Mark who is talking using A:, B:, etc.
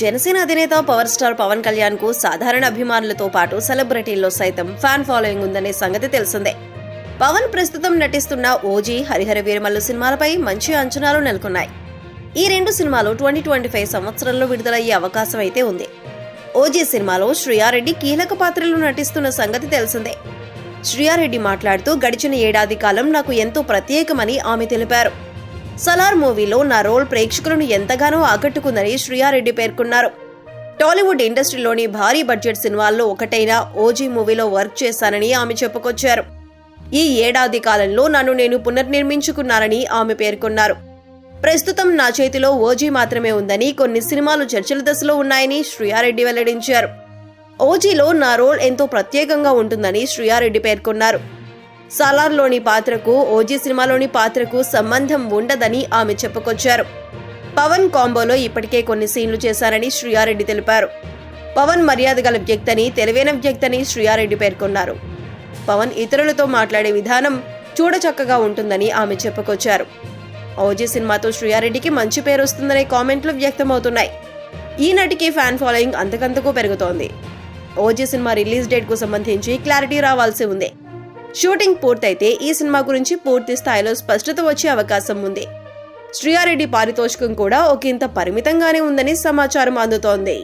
A: జనసేన అధినేత power star Pawan కళ్యాణ్కు సాధారణ అభిమానులతో పాటు సెలబ్రిటీల్లో సైతం ఫ్యాన్ ఫాలోయింగ్ ఉందనే సంగతి తెలిసిందే. పవన్ ప్రస్తుతం నటిస్తున్న ఓజీ హరిహర వీరమల్లు సినిమాలపై మంచి అంచనాలు నెలకొన్నాయి. ఈ రెండు సినిమాలు ట్వంటీ ట్వంటీ ఫైవ్ సంవత్సరంలో విడుదలయ్యే అవకాశం అయితే ఉంది. ఓజీ సినిమాలో శ్రీయారెడ్డి కీలక పాత్రలో నటిస్తున్న సంగతి తెలిసిందే. శ్రీయారెడ్డి మాట్లాడుతూ గడిచిన ఏడాది కాలం నాకు ఎంతో ప్రత్యేకమని ఆమె తెలిపారు. సలార్ మూవీలో నా రోల్ ప్రేక్షకులను ఎంతగానో ఆకట్టుకుందని శ్రీయారెడ్డి పేర్కొన్నారు. టాలీవుడ్ ఇండస్ట్రీలోని భారీ బడ్జెట్ సినిమాల్లో ఒకటైన ఓజీ మూవీలో వర్క్ చేశానని ఆమె చెప్పుకొచ్చారు. ఈ ఏడాది కాలంలో నన్ను నేను పునర్నిర్మించుకున్నానని ఆమె పేర్కొన్నారు. ప్రస్తుతం నా చేతిలో ఓజీ మాత్రమే ఉందని కొన్ని సినిమాలు చర్చల దశలో ఉన్నాయని శ్రీయారెడ్డి వెల్లడించారు. ఓజీలో నా రోల్ ఎంతో ప్రత్యేకంగా ఉంటుందని శ్రీయారెడ్డి పేర్కొన్నారు. సలార్లోని పాత్రకు ఓజీ సినిమాలోని పాత్రకు సంబంధం ఉండదని ఆమె చెప్పుకొచ్చారు. పవన్ కాంబోలో ఇప్పటికే కొన్ని సీన్లు చేశారని శ్రీయారెడ్డి తెలిపారు. పవన్ మర్యాద గల వ్యక్తని తెలివైన వ్యక్తని శ్రీయారెడ్డి పేర్కొన్నారు. పవన్ ఇతరులతో మాట్లాడే విధానం చూడచక్కగా ఉంటుందని ఆమె చెప్పుకొచ్చారు. ఓజీ సినిమాతో శ్రీయారెడ్డికి మంచి పేరు వస్తుందనే కామెంట్లు వ్యక్తమవుతున్నాయి. ఈ నటికి ఫ్యాన్ ఫాలోయింగ్ అంతకంతకు పెరుగుతోంది. ఓజీ సినిమా రిలీజ్ డేట్కు సంబంధించి క్లారిటీ రావాల్సి ఉంది. షూటింగ్ పూర్తయితే ఈ సినిమా గురించి పూర్తి స్థాయిలో స్పష్టత వచ్చే అవకాశం ఉంది. శ్రీయారెడ్డి పారితోషికం కూడా ఒకంత పరిమితంగానే ఉందని సమాచారం అందుతోంది.